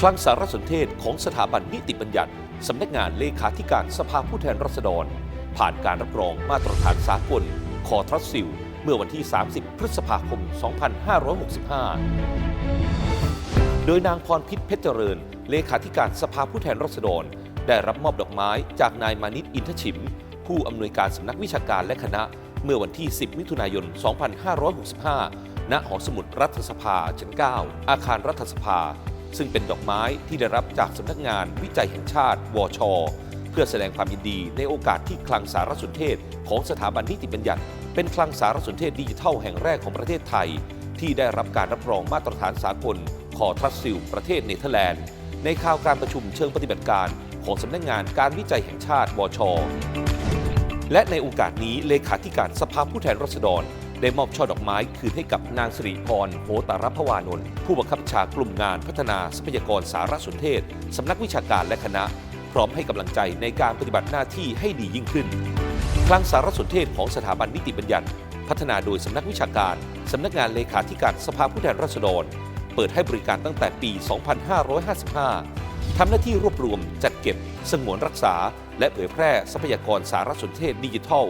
คลังสารสนเทศของสถาบันนิติบัญญัติ สำนักงานเลขาธิการสภาผู้แทนราษฎร ผ่านการรับรองมาตรฐานสากล คอทรัสซิล เมื่อวันที่ 30 พฤษภาคม 2565 โดยนางพรพิษเพชรเจริญ เลขาธิการสภาผู้แทนราษฎร ได้รับมอบดอกไม้จากนายมานิตอินทชิม ผู้อำนวยการสำนักวิชาการและคณะ เมื่อวันที่ 10 มิถุนายน 2565 ณ หอสมุดรัฐสภาชั้น 9 อาคารรัฐสภา ซึ่งเป็นดอกไม้ที่ได้รับจากสำนักงานวิจัยแห่งชาติ วช เพื่อแสดงความยินดีในโอกาสที่คลังสารสนเทศ ของสถาบันนิติบัญญัติ เป็นคลังสารสนเทศดิจิทัลแห่งแรกของประเทศไทย ที่ได้รับการรับรองมาตรฐานสากลคอทรัสซิลประเทศเนเธอร์แลนด์ ในข่าวการประชุมเชิงปฏิบัติการของสำนักงานการวิจัยแห่งชาติวช และในโอกาสนี้เลขาธิการสภาผู้แทนราษฎร ได้มอบช่อดอกไม้คืนให้กับนางสิริพรโหตารพวานนท์ผู้บังคับชากลุ่มงานพัฒนาทรัพยากรสารสนเทศ สำนักวิชาการและคณะ พร้อมให้กำลังใจในการปฏิบัติหน้าที่ให้ดียิ่งขึ้น คลังสารสนเทศของสถาบันนิติบัญญัติ พัฒนาโดยสำนักวิชาการ สำนักงานเลขาธิการสภาผู้แทนราษฎร เปิดให้บริการตั้งแต่ปี 2555 ทำหน้าที่รวบรวมจัดเก็บ สงวนรักษา และเผยแพร่ทรัพยากรสารสนเทศดิจิทัล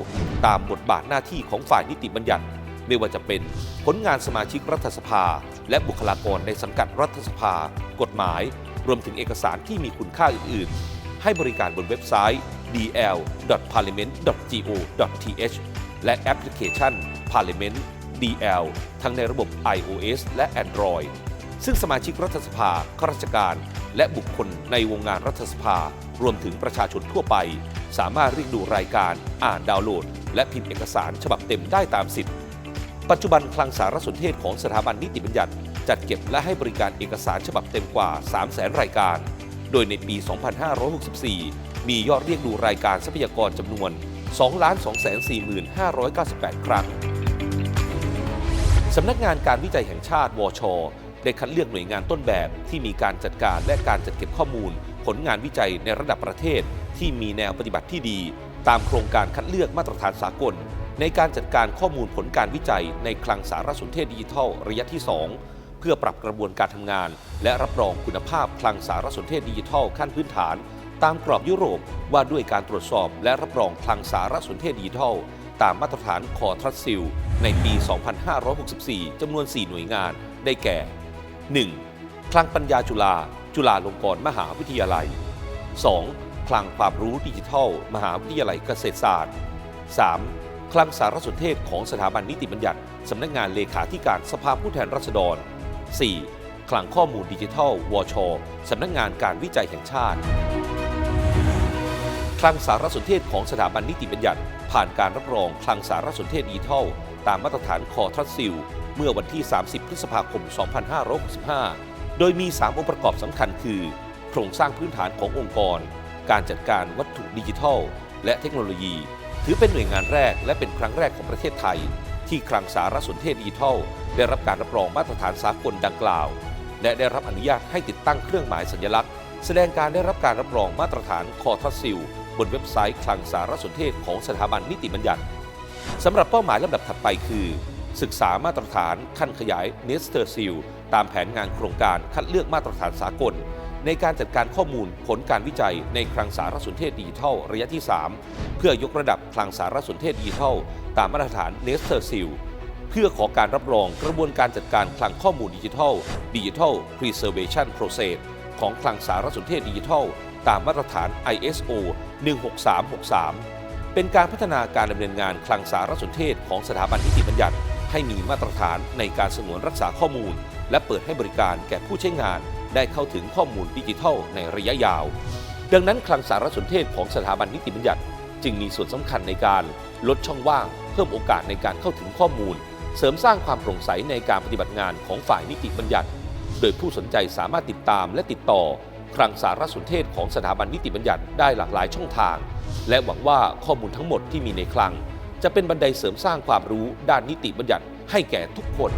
ตามบทบาทหน้าที่ของฝ่ายนิติบัญญัติ ไม่ว่าจะเป็นผลงานสมาชิกรัฐสภา และบุคลากรในสังกัดรัฐสภา กฎหมาย รวมถึงเอกสารที่มีคุณค่าอื่น ๆ ให้บริการบนเว็บไซต์ dl.parliament.go.th และแอปพลิเคชัน Parliament DL ทั้งในระบบ iOS และ Android ซึ่งสมาชิกรัฐสภาข้าราชการ และบุคคลในวงงานรัฐสภา รวมถึงประชาชนทั่วไป สามารถเรียกดูรายการ อ่านดาวน์โหลด และพิมพ์เอกสารฉบับเต็มได้ตามสิทธิ์ ปัจจุบันคลังสารสนเทศของสถาบันนิติบัญญัติ จัดเก็บและให้บริการเอกสารฉบับเต็มกว่า 300,000รายการ โดยในปี 2564 มียอดเรียกดูรายการทรัพยากรจำนวน 2,245,598 ครั้ง สำนักงานการวิจัยแห่งชาติวช ได้คัดเลือกหน่วยงานต้นแบบที่มีการจัดการและการจัดเก็บข้อมูล ผลงานวิจัยในระดับประเทศที่มีแนวปฏิบัติที่ดี ตามโครงการคัดเลือกมาตรฐานสากล ในการจัดการข้อมูลผลการวิจัยในคลังสารสนเทศดิจิทัลระยะที่ 2 เพื่อปรับกระบวนการทำงาน และรับรองคุณภาพคลังสารสนเทศดิจิทัลขั้นพื้นฐาน ตามกรอบยุโรปว่าด้วยการตรวจสอบและรับรองคลังสารสนเทศดิจิทัลตามมาตรฐานคอทรัสซิลในปี 2564 จำนวน 4 หน่วยงาน ได้แก่ 1. คลังปัญญาจุฬา จุฬาลงกรณ์มหาวิทยาลัย 2. คลังความรู้ดิจิทัล มหาวิทยาลัยเกษตรศาสตร์ 3. คลังสารสนเทศของสถาบันนิติบัญญัติ สำนักงานเลขาธิการสภาผู้แทนราษฎร 4. คลังข้อมูลดิจิทัลวช สำนักงานการวิจัยแห่งชาติ คลังสารสนเทศของสถาบันนิติบัญญัติ ผ่านการรับรองคลังสารสนเทศดิจิทัล ตามมาตรฐานคอทรัสซิล เมื่อวันที่ 30 พฤษภาคม 2565 โดยมี 3 องค์ประกอบสำคัญคือ โครงสร้างพื้นฐานขององค์กร การจัดการวัตถุดิจิทัล และเทคโนโลยี ถือเป็นหน่วยงานแรกและเป็นครั้งแรกของประเทศไทย ที่คลังสารสนเทศดิจิทัล ได้รับการรับรองมาตรฐานสากลดังกล่าว และได้รับอนุญาตให้ติดตั้งเครื่องหมายสัญลักษณ์ แสดงการได้รับการรับรองมาตรฐานคอทัสซิลบนเว็บไซต์คลังสารสนเทศของสถาบันนิติบัญญัติสำหรับเป้าหมายลำดับถัดไปคือ ศึกษามาตรฐานขั้นขยายเนสเตอร์ซิลตามแผนงานโครงการคัดเลือกมาตรฐานสากล ในการจัดการข้อมูลผลการวิจัยในคลังสารสนเทศดิจิทัลระยะที่ 3 เพื่อยกระดับคลังสารสนเทศดิจิทัลตามมาตรฐานเนสเตอร์ซิลเพื่อขอการรับรองกระบวนการจัดการคลังข้อมูลดิจิทัล Digital Preservation Process ของคลังสารสนเทศดิจิทัล ตามมาตรฐาน ISO 16363 เป็นการพัฒนาการดำเนินงานคลังสารสนเทศของสถาบันนิติบัญญัติให้มีมาตรฐานในการสงวนรักษาข้อมูล และเปิดให้บริการแก่ผู้ใช้งาน ได้เข้าถึงข้อมูลดิจิทัลในระยะยาว ดังนั้นคลังสารสนเทศของสถาบันนิติบัญญัติ จึงมีส่วนสำคัญในการลดช่องว่าง เพิ่มโอกาสในการเข้าถึงข้อมูล เสริมสร้างความโปร่งใสในการปฏิบัติงานของฝ่ายนิติบัญญัติ โดยผู้สนใจสามารถติดตามและติดต่อคลังสารสนเทศของสถาบันนิติบัญญัติได้หลากหลายช่องทาง และหวังว่าข้อมูลทั้งหมดที่มีในคลัง จะเป็นบันไดเสริมสร้างความรู้ด้านนิติบัญญัติให้แก่ทุกคน